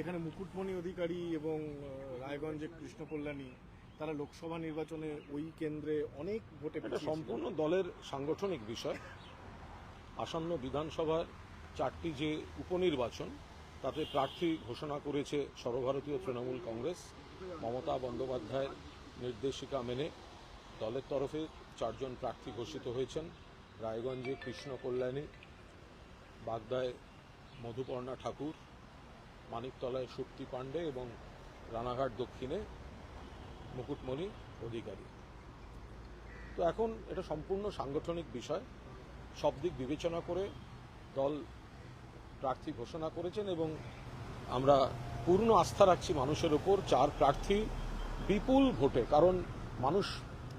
যেখানে মুকুটমণি অধিকারী এবং রায়গঞ্জে কৃষ্ণ কল্যাণী তারা লোকসভা নির্বাচনে ওই কেন্দ্রে অনেক ভোটে সম্পূর্ণ দলের সাংগঠনিক বিষয়। আসন্ন বিধানসভার চারটি যে উপনির্বাচন তাতে প্রার্থী ঘোষণা করেছে সর্বভারতীয় তৃণমূল কংগ্রেস মমতা বন্দ্যোপাধ্যায়ের নির্দেশিকা মেনে। দলের তরফে চারজন প্রার্থী ঘোষিত হয়েছেন রায়গঞ্জে কৃষ্ণ কল্যাণী বাগদায় মধুপর্ণা ঠাকুর মানিকতলায় শক্তি পাণ্ডে এবং রানাঘাট দক্ষিণে মুকুটমণি অধিকারী। তো এখন এটা সম্পূর্ণ সাংগঠনিক বিষয়। সব দিক বিবেচনা করে দল প্রার্থী ঘোষণা করেছেন এবং আমরা পূর্ণ আস্থা রাখছি মানুষের ওপর। চার প্রার্থী বিপুল ভোটে, কারণ মানুষ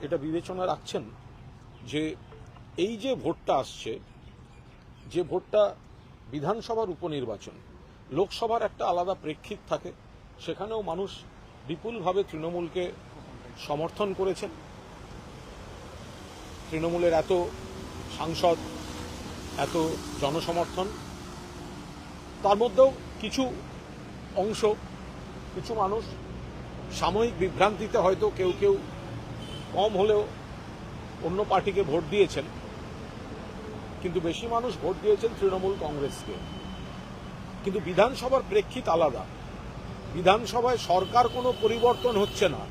এটা বিবেচনা রাখছেন যে এই যে ভোটটা আসছে, যে ভোটটা বিধানসভার উপনির্বাচন লোকসভার একটা আলাদা প্রেক্ষিত থাকে। সেখানেও মানুষ বিপুলভাবে তৃণমূলকে সমর্থন করেছেন। তৃণমূলের এত সাংসদ, এত জনসমর্থন, তার মধ্যেও কিছু অংশ, কিছু মানুষ সাময়িক বিভ্রান্তিতে হয়তো কেউ কেউ কম হলেও অন্য পার্টিকে ভোট দিয়েছেন। কিন্তু বেশি মানুষ ভোট দিয়েছেন তৃণমূল কংগ্রেসকে। কিন্তু বিধানসভার প্রেক্ষিত আলাদা। বিধানসভায় সরকার কোনো পরিবর্তন হচ্ছে না।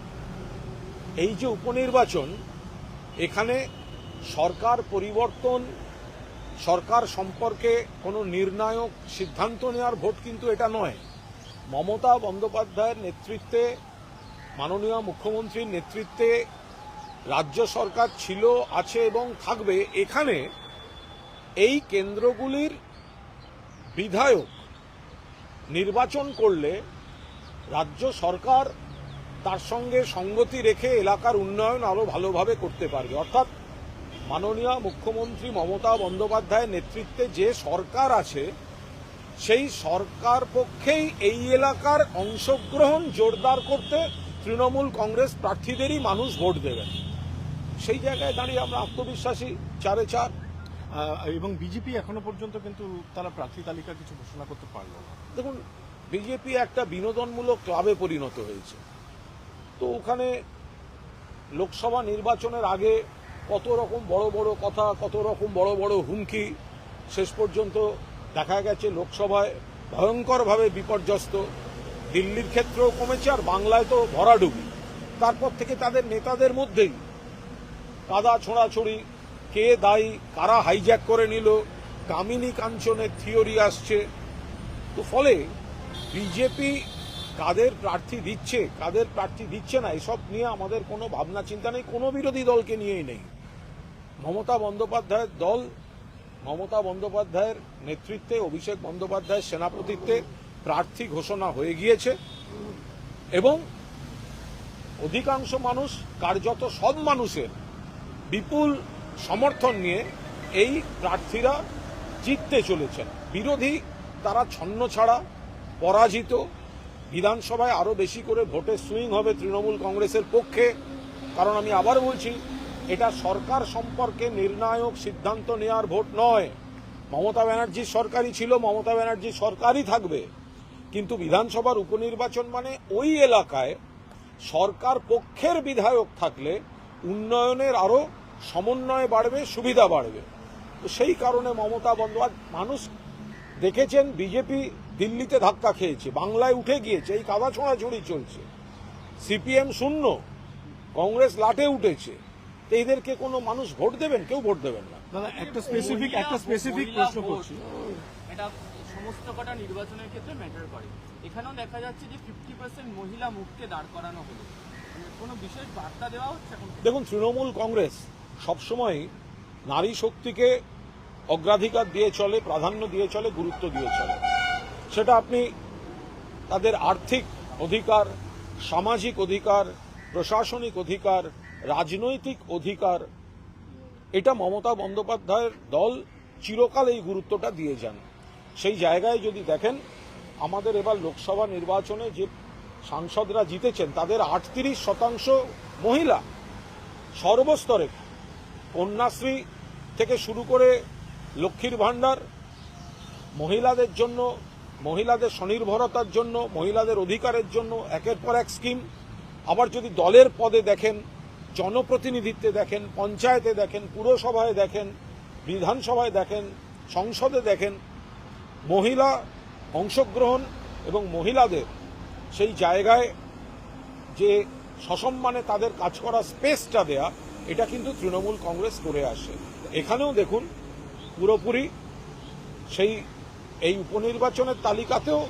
এই যে উপনির্বাচন, এখানে সরকার পরিবর্তন, সরকার সম্পর্কে কোনো নির্ণায়ক সিদ্ধান্ত নেওয়ার ভোট কিন্তু এটা নয়। মমতা বন্দ্যোপাধ্যায়ের নেতৃত্বে, মাননীয় মুখ্যমন্ত্রীর নেতৃত্বে রাজ্য সরকার ছিল, আছে এবং থাকবে। এখানে এই কেন্দ্রগুলির বিধায়ক নির্বাচন করলে রাজ্য সরকার তার সঙ্গে সঙ্গতি রেখে এলাকার উন্নয়ন আরও ভালোভাবে করতে পারবে। অর্থাৎ মাননীয় মুখ্যমন্ত্রী মমতা বন্দ্যোপাধ্যায়ের নেতৃত্বে যে সরকার আছে, সেই সরকার পক্ষেই এই এলাকার অংশগ্রহণ জোরদার করতে তৃণমূল কংগ্রেস প্রার্থীদেরই মানুষ ভোট দেবেন। সেই জায়গায় দাঁড়িয়ে আমরা আত্মবিশ্বাসী চারে চার এবং বিজেপি এখনও পর্যন্ত কিন্তু তারা প্রার্থী তালিকা কিছু ঘোষণা করতে পারল না। দেখুন, বিজেপি একটা বিনোদনমূলক ক্লাবে পরিণত হয়েছে। তো ওখানে লোকসভা নির্বাচনের আগে কত রকম বড় বড় কথা, কত রকম বড় বড় হুমকি, শেষ পর্যন্ত দেখা গেছে লোকসভায় ভয়ঙ্করভাবে বিপর্যস্ত। দিল্লির ক্ষেত্রেও কমেছে আর বাংলায় তো ভরাডুবি। তারপর থেকে তাদের নেতাদের মধ্যেই কাদা ছোঁড়াছড়ি কে দায়ী, কারা হাইজ্যাক করে নিল, কামিনী কাঞ্চনের থিওরি আসছে। তো ফলে বিজেপি কাদের প্রার্থী দিচ্ছে, কাদের প্রার্থী দিচ্ছে না, এসব নিয়ে আমাদের কোনো ভাবনা চিন্তা নেই, কোনো বিরোধী দলকে নিয়েই নেই। মমতা বন্দ্যোপাধ্যায়ের দল, মমতা বন্দ্যোপাধ্যায়ের নেতৃত্বে, অভিষেক বন্দ্যোপাধ্যায়ের সেনাপতিত্বে প্রার্থী ঘোষণা হয়ে গিয়েছে এবং অধিকাংশ মানুষ, কার্যত সব মানুষের বিপুল সমর্থন নিয়ে এই প্রার্থীরা জিততে চলেছেন। বিরোধী তারা ছন্ন ছাড়া পরাজিত। বিধানসভায় আরও বেশি করে ভোটে সুইং হবে তৃণমূল কংগ্রেসের পক্ষে। কারণ আমি আবার বলছি, এটা সরকার সম্পর্কে নির্ণায়ক সিদ্ধান্ত নেওয়ার ভোট নয়। মমতা ব্যানার্জির সরকারই ছিল, মমতা ব্যানার্জির সরকারই থাকবে। কিন্তু বিধানসভার উপনির্বাচন মানে ওই এলাকায় সরকার পক্ষের বিধায়ক থাকলে উন্নয়নের আরও সমন্বয় বাড়বে সুবিধা বাড়বে। তো সেই কারণে মমতা বন্দ্যোপাধ্যায় মানুষ দেখেছেন বিজেপি দিল্লিতে ধাক্কা খেয়েছে বাংলায় উঠে গিয়েছে এই কাদা ছোঁড়াছড়ি চলছে। সিপিএম শূন্য কংগ্রেস লাটে উঠেছে। তো এদেরকে কোনো মানুষ ভোট দেবেন? কেউ ভোট দেবেন না। দাদা একটা স্পেসিফিক একটা স্পেসিফিক প্রশ্ন করছি। এটা সমস্ত কটা নির্বাচনের ক্ষেত্রে ম্যাটার করে। এখানেও দেখা যাচ্ছে যে ফিফটি পার্সেন্ট মহিলা মুখকে দাঁড় করানো হলো। মানে কোনো বিশেষ বার্তা দেওয়া হচ্ছে দেখুন তৃণমূল কংগ্রেস সবসময় নারী শক্তিকে অগ্রাধিকার দিয়ে চলে, প্রাধান্য দিয়ে চলে, গুরুত্ব দিয়ে চলে। সেটা আপনি তাদের আর্থিক অধিকার, সামাজিক অধিকার, প্রশাসনিক অধিকার, রাজনৈতিক অধিকার, এটা মমতা বন্দ্যোপাধ্যায়ের দল চিরকাল এই গুরুত্বটা দিয়ে যান। সেই জায়গায় যদি দেখেন, আমাদের এবার লোকসভা নির্বাচনে যে সাংসদরা জিতেছেন, তাদের আটত্রিশ শতাংশ মহিলা সর্বস্তরে। কন্যাশ্রী থেকে শুরু করে লক্ষ্মীর ভাণ্ডার, মহিলাদের জন্য, মহিলাদের স্বনির্ভরতার জন্য, মহিলাদের অধিকারের জন্য একের পর এক স্কিম আবার যদি দলের পদে দেখেন, জনপ্রতিনিধিত্বে দেখেন, পঞ্চায়েতে দেখেন, পুরসভায় দেখেন, বিধানসভায় দেখেন, সংসদে দেখেন, মহিলা অংশগ্রহণ এবং মহিলাদের সেই জায়গায় যে সসম্মানে তাদের কাজ করার স্পেসটা দেয়া এটা কিন্তু তৃণমূল কংগ্রেস করে আসে। এখানেও দেখুন, পুরোপুরি সেই, এই উপনির্বাচনের তালিকাতেও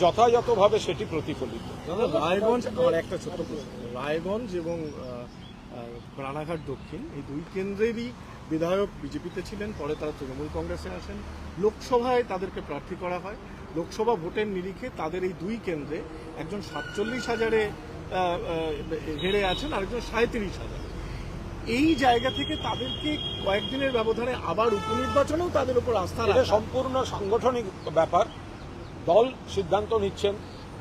যথাযথভাবে সেটি প্রতিফলিত। রায়গঞ্জ একটা ছোট্ট রায়গঞ্জ এবং রানাঘাট দক্ষিণ, এই দুই কেন্দ্রেরই বিধায়ক বিজেপিতে ছিলেন, পরে তারা তৃণমূল কংগ্রেসে আসেন। লোকসভায় তাদেরকে প্রার্থী করা হয়। লোকসভা ভোটের নিরিখে তাদের এই দুই কেন্দ্রে একজন সাতচল্লিশ হাজারে হেরে আছেন, আরেকজন সাঁত্রিশ হাজার। এই জায়গা থেকে তাদেরকে কয়েকদিনের ব্যবধানে আবার উপনির্বাচনেও তাদের উপর আস্থা রাখা। সম্পূর্ণ সাংগঠনিক ব্যাপার। দল সিদ্ধান্ত নিচ্ছেন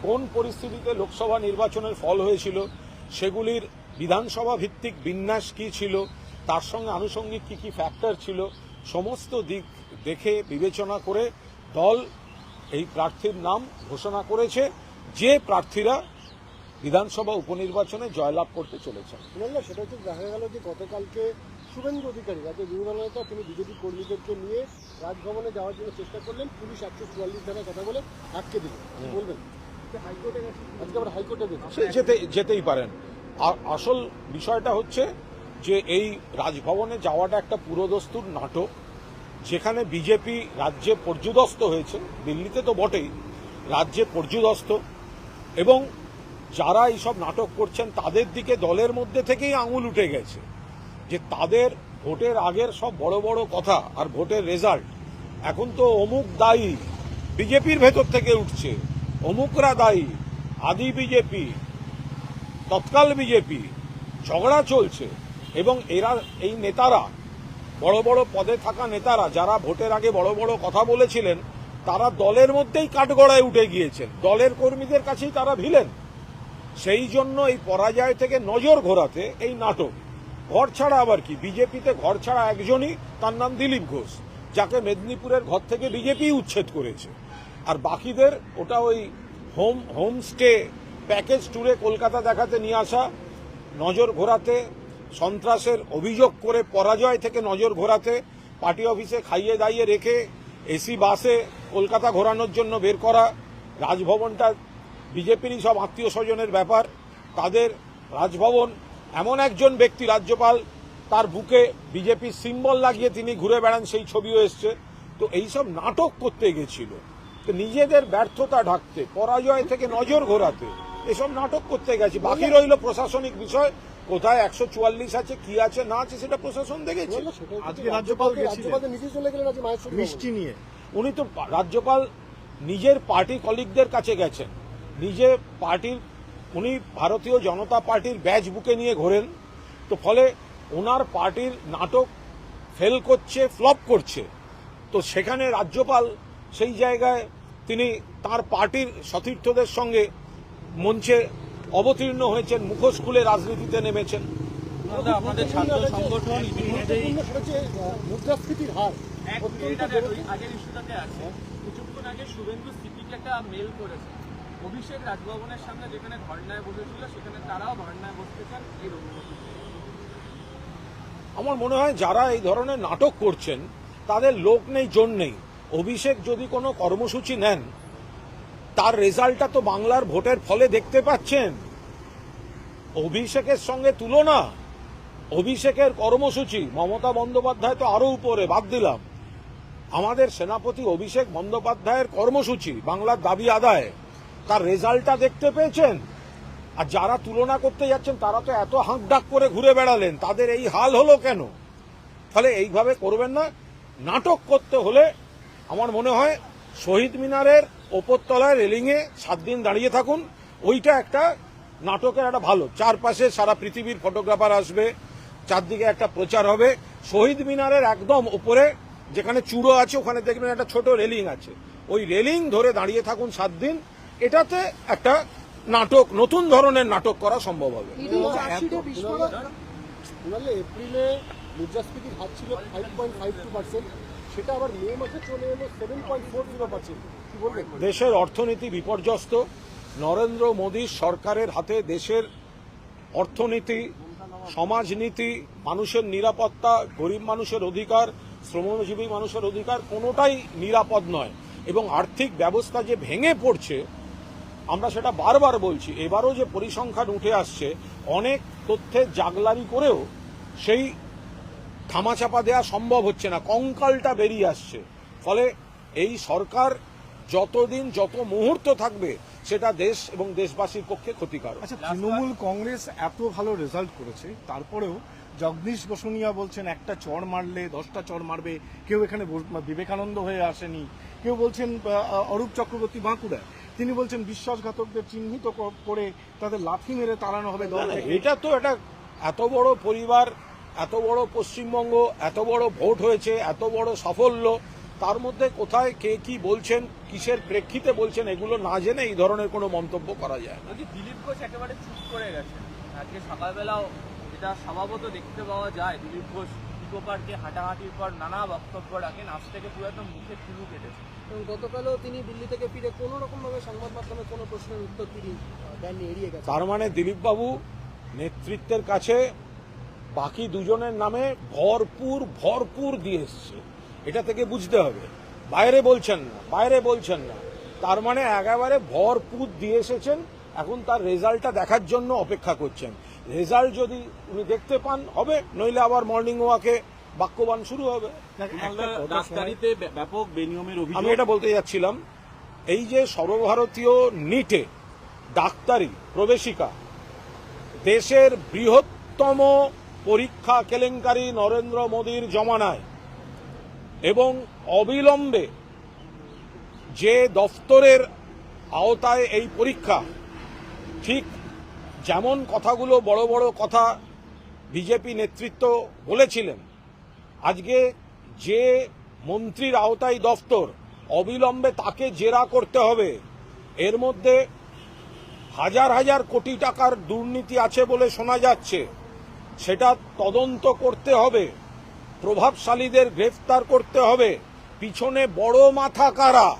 কোন পরিস্থিতিতে লোকসভা নির্বাচনের ফল হয়েছিল সেগুলির বিধানসভা ভিত্তিক বিন্যাস কি ছিল তার সঙ্গে আনুষঙ্গিক কি কি ফ্যাক্টর ছিল সমস্ত দিক দেখে বিবেচনা করে দল এই প্রার্থীর নাম ঘোষণা করেছে। যে প্রার্থীরা বিধানসভা উপনির্বাচনে জয়লাভ করতে চলেছেন। না সেটা হচ্ছে দেখা গেল যে গতকালকে শুভেন্দু অধিকারী রাজ্যের বিরোধী নেতা তিনি বিজেপি কর্মীদেরকে নিয়ে রাজভবনে যাওয়ার জন্য চেষ্টা করলেন পুলিশ একশো চুয়াল্লিশ ধারায় কথা বলে আটকে দিল বলবেন? আজকে আবার হাইকোর্টে যেতে যেতেই পারেন। আর আসল বিষয়টা হচ্ছে যে এই রাজভবনে যাওয়াটা একটা পুরোদস্তুর নাটক যেখানে বিজেপি রাজ্যে পর্যুদস্ত হয়েছে দিল্লিতে তো বটেই রাজ্যে পর্যুদস্ত এবং যারা এইসব নাটক করছেন, তাদের দিকে দলের মধ্যে থেকেই আঙুল উঠে গেছে যে তাদের ভোটের আগের সব বড় বড় কথা আর ভোটের রেজাল্ট এখন তো অমুক দায়ী বিজেপির ভেতর থেকে উঠছে, অমুকরা দায়ী আদি বিজেপি, তৎকাল বিজেপি, ঝগড়া চলছে এবং এরা, এই নেতারা, বড় বড় পদে থাকা নেতারা যারা ভোটের আগে বড় বড় কথা বলেছিলেন, তারা দলের মধ্যেই কাঠগড়ায় উঠে গিয়েছেন। দলের কর্মীদের কাছেই তারা ভিলেন। সেই জন্য এই পরাজয় থেকে নজর ঘোরাতে এই নাটক। ঘর ছাড়া আবার কি? বিজেপিতে ঘর ছাড়া একজনই তার নাম দিলীপ ঘোষ, যাকে মেদিনীপুরের ঘর থেকে বিজেপি উচ্ছেদ করেছে। আর বাকিদের, ওটা ওই হোম, হোমস্টে প্যাকেজ ট্যুরে কলকাতা দেখাতে নিয়ে আসা, নজর ঘোরাতে, সন্ত্রাসের অভিযোগ করে পরাজয় থেকে নজর ঘোরাতে, পার্টি অফিসে খাইয়ে দাইয়ে রেখে, এসি বাসে কলকাতা ঘোরানোর জন্য বের করা, রাজভবনটা বিজেপিরই সব আত্মীয় স্বজনের ব্যাপার তাদের রাজভবন এমন একজন ব্যক্তি রাজ্যপাল তার বুকে বিজেপির সিম্বল লাগিয়ে তিনি ঘুরে বেড়ান সেই ছবিও এসছে। তো এইসব নাটক করতে গেছিল। তো নিজেদের ব্যর্থতা ঢাকতে পরাজয় থেকে নজর ঘোরাতে এসব নাটক করতে গেছে। বাকি রইল প্রশাসনিক বিষয় কোথায় একশো চুয়াল্লিশ আছে কি আছে না আছে সেটা প্রশাসন দেখেছে। আজকে রাজ্যপাল নিজে চলে গেলেন মিষ্টি নিয়ে। উনি তো রাজ্যপাল নিজের পার্টি কলিগদের কাছে গেছেন। নিজে পার্টির উনি ভারতীয় জনতা পার্টির ব্যাচ বুকে নিয়ে ঘোরেন। তো ফলে ওনার পার্টির নাটক ফেল করছে ফ্লপ করছে। তো সেখানে রাজ্যপাল সেই জায়গায় তিনি তার পার্টির সতীর্থদের সঙ্গে মঞ্চে অবতীর্ণ হয়েছেন মুখোশ খুলে রাজনীতিতে নেমেছেন। আমাদের ছাত্র সংগঠন ইতিমধ্যেই মুদ্রাস্ফীতির হার এক অত্যন্ত মিনিট আগে বেড়েছে। ওই আগের ইস্যুটাতে আছে। কিছুক্ষণ আগে শুভেন্দু সিপিকে একটা মেল করেছে। অভিষেক রাজভবনের সামনে যেখানে ধর্নায় বসেছিল, সেখানে তারাও ধর্নায় বসতে চান এই আমার মনে হয় যারা এই ধরনের নাটক করছেন, তাদের লোক নেই জন নেই। অভিষেক যদি কোনো কর্মসূচি নেন, তার রেজাল্টটা তো বাংলার ভোটের ফলে দেখতে পাচ্ছেন। অভিষেকের সঙ্গে তুলনা। অভিষেকের কর্মসূচি, মমতা বন্দ্যোপাধ্যায় তো আরও উপরে, বাদ দিলাম। আমাদের সেনাপতি অভিষেক বন্দ্যোপাধ্যায়ের কর্মসূচি, বাংলার দাবি আদায়। তার রেজাল্টটা দেখতে পেয়েছেন? আর যারা তুলনা করতে যাচ্ছেন, তারা তো এত হাঁক ডাক করে ঘুরে বেড়ালেন, তাদের এই হাল হলো কেন? ফলে এইভাবে করবেন না। নাটক করতে হলে আমার মনে হয় শহীদ মিনারের ওপরতলায় রেলিংয়ে সাত দিন দাঁড়িয়ে থাকুন। ওইটা একটা নাটকের একটা ভালো। চারপাশে সারা পৃথিবীর ফটোগ্রাফার আসবে, চারদিকে একটা প্রচার হবে। শহীদ মিনারের একদম ওপরে যেখানে চূড়ো আছে, ওখানে দেখবেন একটা ছোট রেলিং আছে। ওই রেলিং ধরে দাঁড়িয়ে থাকুন সাত দিন। এটাতে একটা নাটক নতুন ধরনের নাটক করা সম্ভব হবে। এপ্রিলে মুদ্রাস্ফীতির হার ছিল five point five two percent সেটা আবার মে মাসে চলে এলো seven point four zero percent দেশের অর্থনীতি বিপর্যস্ত। নরেন্দ্র মোদী সরকারের হাতে দেশের অর্থনীতি সমাজনীতি মানুষের নিরাপত্তা গরিব মানুষের অধিকার শ্রমজীবী মানুষের অধিকার কোনোটাই নিরাপদ নয়। এবং আর্থিক ব্যবস্থা যে ভেঙে পড়ছে আমরা সেটা বারবার বলছি, এবারও যে পরিসংখ্যান উঠে আসছে, অনেক তথ্যের জাগলারি করেও সেই ধামাচাপা দেওয়া সম্ভব হচ্ছে না, কঙ্কালটা বেরিয়ে আসছে। ফলে এই সরকার যতদিন যত মুহূর্ত থাকবে, সেটা দেশ এবং দেশবাসীর পক্ষে ক্ষতিকারক। আচ্ছা তৃণমূল কংগ্রেস এত ভালো রেজাল্ট করেছে, তারপরেও জগদীশ বসুনিয়া বলছেন, একটা চড় মারলে দশটা চড় মারবে। কেউ এখানে বিবেকানন্দ হয়ে আসেনি। কেউ বলছেন অরূপ চক্রবর্তী বাঁকুড়ায়। তিনি বলছেন বিশ্বাসঘাতকদের চিহ্নিত করে তাদের লাথি মেরে তাড়ানো হবে দল এটা তো এটা এত বড় পরিবার এত বড় পশ্চিমবঙ্গ এত বড় ভোট হয়েছে এত বড় সাফল্য তার মধ্যে কোথায় কে কি বলছেন কিসের প্রেক্ষিতে বলছেন এগুলো না জেনে এই ধরনের কোনো মন্তব্য করা যায় না। দিলীপ ঘোষ একেবারে চুপ করে গেছে আজকে সকালবেলাও এটা স্বভাবত দেখতে পাওয়া যায় দিলীপ ঘোষ ইকো পার্কে হাঁটাহাঁটির পর নানা বক্তব্য রাখেন আজ থেকে পুরো একদম মুখে চুলু কেটেছে। এবং গতকালও তিনি দিল্লি থেকে ফিরে কোনো রকম ভাবে সংবাদ মাধ্যমে কোনো প্রশ্নের উত্তর তিনি দেননি, এড়িয়ে গেছেন। তার মানে দিলীপবাবু নেতৃত্বের কাছে বাকি দুজনের নামে ভরপুর ভরপুর দিয়ে এসছে। এটা থেকে বুঝতে হবে। বাইরে বলছেন না, বাইরে বলছেন না। তার মানে একেবারে ভরপুর দিয়ে এসেছেন, এখন তার রেজাল্টটা দেখার জন্য অপেক্ষা করছেন। রেজাল্ট যদি উনি দেখতে পান, হবে। নইলে আবার মর্নিং ওয়াকে বাক্যবান শুরু হবে। ডাক্তারিতে ব্যাপক বেনিয়মের অভিযোগ। আমি এটা বলতে যাচ্ছিলাম এই যে সর্বভারতীয় নিটে ডাক্তারি প্রবেশিকা দেশের বৃহত্তম পরীক্ষা কেলেঙ্কারি নরেন্দ্র মোদীর জমানায় এবং অবিলম্বে যে দফতরের আওতায় এই পরীক্ষা ঠিক যেমন কথাগুলো বড় বড় কথা বিজেপি নেতৃত্ব বলেছিলেন আজকে যে মন্ত্রীর আওতায় দফতর, অবিলম্বে তাকে জেরা করতে হবে। এর মধ্যে হাজার হাজার কোটি টাকার দুর্নীতি আছে বলে শোনা যাচ্ছে। সেটা তদন্ত করতে হবে। প্রভাবশালীদের গ্রেফতার করতে হবে। পিছনে বড় মাথা কারা?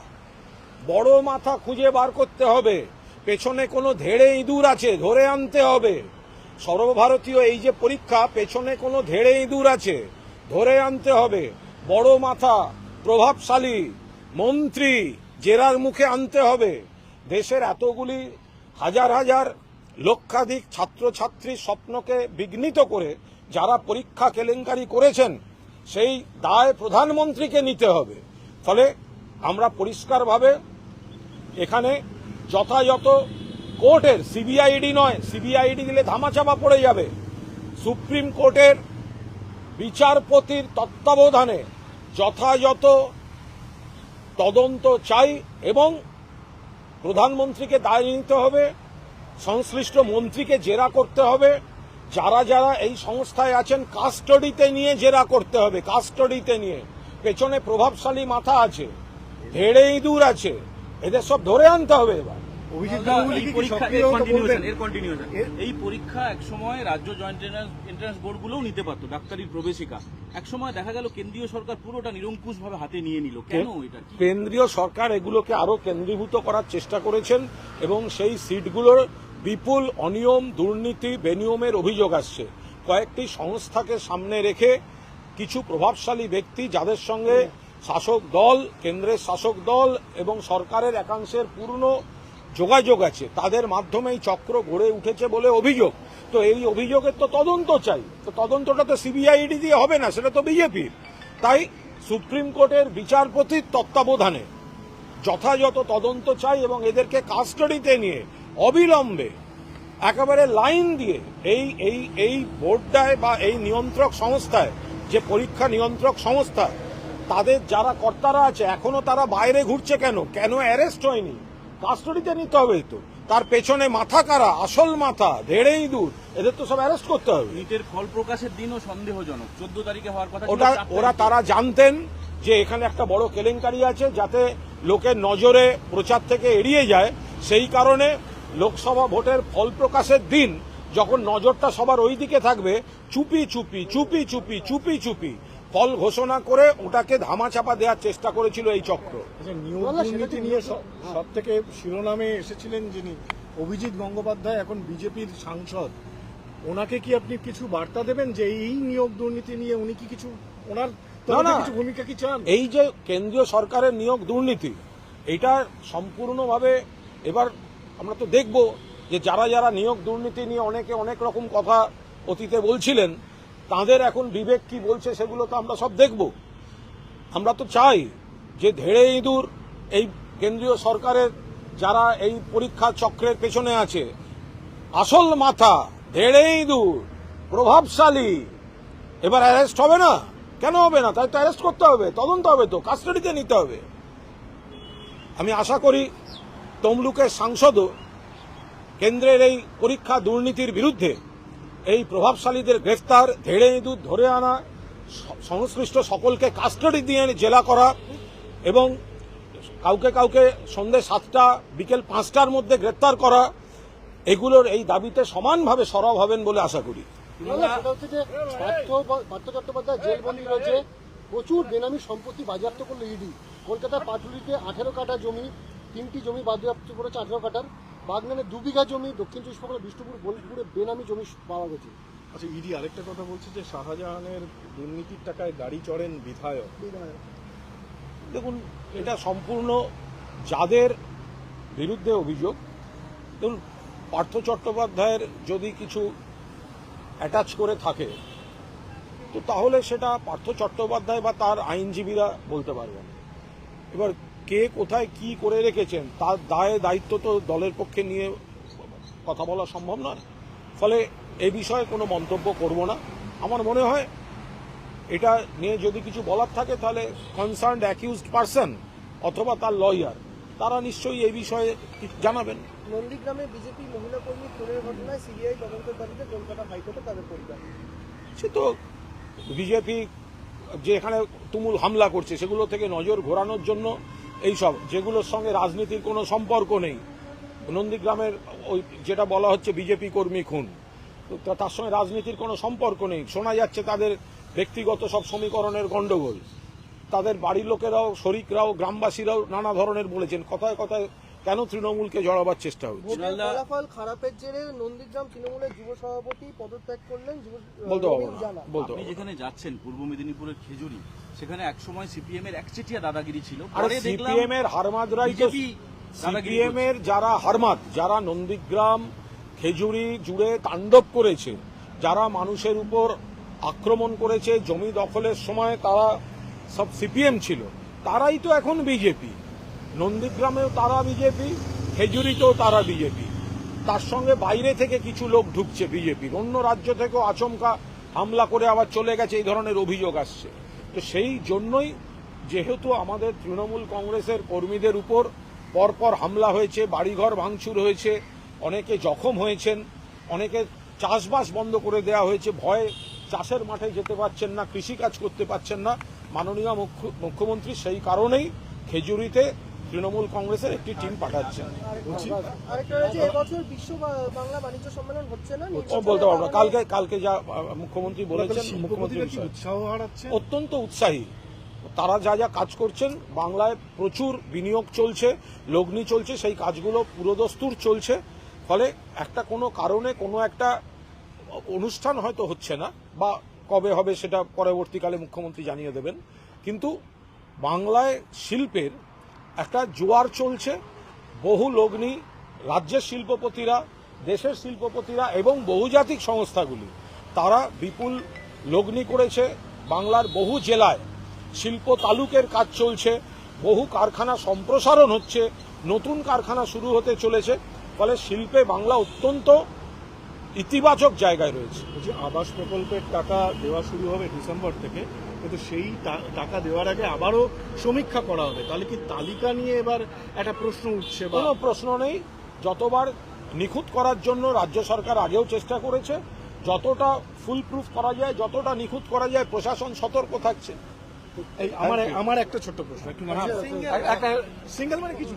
বড় মাথা খুঁজে বার করতে হবে। পেছনে কোনো ধেড়ে ইঁদুর আছে, ধরে আনতে হবে। সর্বভারতীয় এই যে পরীক্ষা, পেছনে কোনো ধেড়ে ইঁদুর আছে। ধরে আনতে হবে। বড় মাথা, প্রভাবশালী মন্ত্রী জেরার মুখে আনতে হবে। দেশের এতগুলি হাজার হাজার লক্ষাধিক ছাত্রছাত্রীর স্বপ্নকে বিঘ্নিত করে যারা পরীক্ষা কেলেঙ্কারি করেছেন, সেই দায় প্রধানমন্ত্রীকে নিতে হবে। ফলে আমরা পরিষ্কারভাবে এখানে যথাযথ কোর্টের, সিবিআইডি নয়, সিবিআইডি দিলে ধামাচাপা পড়ে যাবে। সুপ্রিম কোর্টের বিচারপতির তত্ত্বাবধানে যথাযথ তদন্ত চাই এবং প্রধানমন্ত্রীকে দায় নিতে হবে, সংশ্লিষ্ট মন্ত্রীকে জেরা করতে হবে, যারা যারা এই সংস্থায় আছেন, কাস্টডিতে নিয়ে জেরা করতে হবে, কাস্টডিতে নিয়ে। পেছনে প্রভাবশালী মাথা আছে ধেড়ে ইঁদুর আছে, এদের সব ধরে আনতে হবে এবার। এই পরীক্ষা একসময় রাজ্য জয়েন্ট এন্ট্রান্স বোর্ডগুলোও নিতে পারতো ডাক্তারির প্রবেশিকা। একসময় দেখা গেল কেন্দ্রীয় সরকার পুরোটা নিরঙ্কুশ ভাবে হাতে নিয়ে নিল। কেন এটা? কেন্দ্রীয় সরকার এগুলোকে আরও কেন্দ্রীভূত করার চেষ্টা করেছেন এবং সেই সিটগুলোর বিপুল অনিয়ম দুর্নীতি বেনিয়মের অভিযোগ আসছে। কয়েকটি সংস্থাকে সামনে রেখে কিছু প্রভাবশালী ব্যক্তি যাদের সঙ্গে শাসক দল কেন্দ্রের শাসক দল এবং সরকারের একাংশের পূর্ণ যোগাযোগ আছে, তাদের মাধ্যমে এই চক্র গড়ে উঠেছে বলে অভিযোগ। তো এই অভিযোগের তো তদন্ত চাই। তো তদন্তটা তো সিবিআইডি দিয়ে হবে না, সেটা তো বিজেপির। তাই সুপ্রিম কোর্টের বিচারপতির তত্ত্বাবধানে যথাযথ তদন্ত চাই এবং এদেরকে কাস্টডিতে নিয়ে অবিলম্বে একেবারে লাইন দিয়ে এই এই এই বোর্ডটায় বা এই নিয়ন্ত্রক সংস্থায়, যে পরীক্ষা নিয়ন্ত্রক সংস্থা, তাদের যারা কর্তারা আছে, এখনও তারা বাইরে ঘুরছে কেন? কেন অ্যারেস্ট হয়নি? কাস্টডিতে নিতে হবে তো। তার পেছনে মাথা কারা? আসল মাথা ধেড়ে ইঁদুর এদের তো সব অ্যারেস্ট করতে হবে। নিটের ফল প্রকাশের দিনও সন্দেহজনক। চোদ্দ তারিখে হওয়ার কথা ওটা ওরা তারা জানতেন যে এখানে একটা বড় কেলেঙ্কারি আছে যাতে লোকের নজরে প্রচার থেকে এড়িয়ে যায়। সেই কারণে লোকসভা ভোটের ফল প্রকাশের দিন যখন নজরটা সবার ওই দিকে থাকবে চুপি চুপি চুপি চুপি চুপি চুপি ফল ঘোষণা করে ওটাকে ধামাচাপা দেওয়ার চেষ্টা করেছিল এই চক্র। আচ্ছা দুর্নীতি নিয়ে নিয়োগ- সব থেকে শিরোনামে এসেছিলেন যিনি অভিজিৎ গঙ্গোপাধ্যায় এখন বিজেপির সাংসদ। ওনাকে কি আপনি কিছু বার্তা দেবেন যে এই নিয়োগ দুর্নীতি নিয়ে উনি কি কিছু ওনার কিছু ভূমিকা কি চান? এই যে কেন্দ্রীয় সরকারের নিয়োগ দুর্নীতি এটা সম্পূর্ণভাবে এবার আমরা তো দেখব যে যারা যারা নিয়োগ দুর্নীতি নিয়ে অনেকে অনেক রকম কথা অতীতে বলছিলেন তাদের এখন বিবেক কি বলছে সেগুলো তো আমরা সব দেখব। আমরা তো চাই যে ধেড়ে ইঁদুর এই কেন্দ্রীয় সরকারের যারা এই পরীক্ষা চক্রের পেছনে আছে, আসল মাথা ধেড়ে ইঁদুর, প্রভাবশালী, এবার অ্যারেস্ট হবে না? কেন হবে না? তাই তো অ্যারেস্ট করতে হবে, তদন্ত হবে তো কাস্টাডিতে নিতে হবে। আমি আশা করি তমলুকের সাংসদও কেন্দ্রের এই পরীক্ষা দুর্নীতির বিরুদ্ধে এই প্রভাবশালীদের গ্রেফতার, ধেড়ে ইঁদুর ধরে আনা, সংশ্লিষ্ট সকলকে কাস্টাডি দিয়ে জেলা করা এবং কাউকে কাউকে সন্ধ্যে সাতটা, বিকেল পাঁচটার মধ্যে গ্রেফতার করা, এগুলোর এই দাবিতে সমানভাবে সরব হবেন বলে আশা করি। প্রচুর বেনামি সম্পত্তি বাজেয়াপ্ত করল ইডি। কলকাতার পাটুলিতে আঠেরো কাঠা জমি, তিনটি জমি বাজেয়াপ্ত করেছে আঠেরো কাঠার। বাগনানে দু বিঘা জমি দক্ষিণ চব্বিশ পরগনা বিষ্ণুপুর বোলপুরে বেনামি জমি পাওয়া গেছে। আচ্ছা ইডি আরেকটা কথা বলছে যে শাহজাহানের দুর্নীতির টাকায় গাড়ি চড়েন বিধায়ক। দেখুন এটা সম্পূর্ণ যাদের বিরুদ্ধে অভিযোগ। দেখুন পার্থ চট্টোপাধ্যায়ের যদি কিছু অ্যাটাচ করে থাকে তো তাহলে সেটা পার্থ চট্টোপাধ্যায় বা তার আইনজীবীরা বলতে পারবেন। এবার কে কোথায় কি করে রেখেছেন তার দায় দায়িত্ব তো দলের পক্ষে নিয়ে কথা বলা সম্ভব নয়। ফলে এ বিষয়ে কোনো মন্তব্য করব না। আমার মনে হয় এটা নিয়ে যদি কিছু বলার থাকে তাহলে কনসার্ন অ্যাকিউজড পারসন অথবা তার লয়ার তারা নিশ্চয়ই এই বিষয়ে জানাবেন। নন্দীগ্রামে বিজেপি মহিলা কর্মী খুনের ঘটনায় সিবিআই তদন্তের দাবিতে কলকাতা হাইকোর্টে তাদের পরিবার। সে তো বিজেপি যেখানে তুমুল হামলা করছে সেগুলো থেকে নজর ঘোরানোর জন্য এইসব, যেগুলোর সঙ্গে রাজনীতির কোনো সম্পর্ক নেই। নন্দীগ্রামের ওই যেটা বলা হচ্ছে বিজেপি কর্মী খুন তার সঙ্গে রাজনীতির কোনো সম্পর্ক নেই। শোনা যাচ্ছে তাদের ব্যক্তিগত সব সমীকরণের গণ্ডগোল। তাদের বাড়ির লোকেরাও, শরিকরাও, গ্রামবাসীরাও নানা ধরনের বলেছেন। কথায় কথায় কেন তৃণমূলকে জড়াবার চেষ্টা হচ্ছে? ফলাফল খারাপের জেরে নন্দীগ্রাম তৃণমূলের যুব সভাপতি পদত্যাগ করলেন বলতে পারব না। বলতে আপনি যেখানে যাচ্ছেন পূর্ব মেদিনীপুরের খেজুরি সেখানে একসময় সিপিএম এর একচেটিয়া দাদাগিরি ছিল। আর পরে দেখলাম সিপিএম এর হারমাদরাই সিপিএম এর যারা হারমাদ যারা নন্দীগ্রাম খেজুরি জুড়ে তাণ্ডব করেছে যারা মানুষের উপর আক্রমণ করেছে জমি দখলের সময় তারা সব সিপিএম ছিল তারাই তো এখন বিজেপি। নন্দীগ্রামেও তারা বিজেপি, খেজুরিতেও তারা বিজেপি। তার সঙ্গে বাইরে থেকে কিছু লোক ঢুকছে বিজেপির। অন্য রাজ্য থেকেও আচমকা হামলা করে আবার চলে গেছে, এই ধরনের অভিযোগ আসছে। তো সেই জন্যই যেহেতু আমাদের তৃণমূল কংগ্রেসের কর্মীদের উপর পরপর হামলা হয়েছে, বাড়িঘর ভাঙচুর হয়েছে, অনেকে জখম হয়েছেন, অনেকে চাষবাস বন্ধ করে দেওয়া হয়েছে, ভয়ে চাষের মাঠে যেতে পারছেন না, কৃষিকাজ করতে পারছেন না। মাননীয় মুখ্য- মুখ্যমন্ত্রী সেই কারণেই খেজুরিতে তৃণমূল কংগ্রেসের একটি টিম পাঠাচ্ছেন আরেকটা রয়েছে এবছর বিশ্ব বা- বাংলা বাণিজ্য সম্মেলন হচ্ছে না? ও বলতে পারব না। কালকে কালকে যা মুখ্যমন্ত্রী বলেছেন মুখ্যমন্ত্রী অত্যন্ত উৎসাহী। তারা যা যা কাজ করছেন বাংলায় প্রচুর বিনিয়োগ চলছে লগ্নি চলছে সেই কাজগুলো পুরোদস্তুর চলছে। ফলে একটা কোনো কারণে কোনো একটা অনুষ্ঠান হয়তো হচ্ছে না বা কবে হবে সেটা পরবর্তীকালে মুখ্যমন্ত্রী জানিয়ে দেবেন। কিন্তু বাংলায় শিল্পের একটা জোয়ার চলছে, বহু লগ্নি, রাজ্যের শিল্পপতিরা, দেশের শিল্পপতিরা এবং বহুজাতিক সংস্থাগুলি, তারা বিপুল লগ্নি করেছে, বাংলার বহু জেলায় শিল্প তালুকের কাজ চলছে, বহু কারখানা সম্প্রসারণ হচ্ছে, নতুন কারখানা শুরু হতে চলেছে, ফলে শিল্পে বাংলা অত্যন্ত ইতিবাচক জায়গায় রয়েছে। আবাস প্রকল্পের টাকা দেওয়া শুরু হবে ডিসেম্বর থেকে কিন্তু সেই টাকা দেওয়ার আগে আবারও সমীক্ষা করা হবে। তাহলে কি তালিকা নিয়ে এবার একটা প্রশ্ন উঠছে কোনো প্রশ্ন নেই। যতবার নিখুঁত করার জন্য রাজ্য সরকার আগেও চেষ্টা করেছে যতটা ফুল প্রুফ করা যায় যতটা নিখুঁত করা যায় প্রশাসন সতর্ক থাকছে। আমার আমার একটা ছোট্ট প্রশ্ন একটু সিঙ্গেল মানে কিছু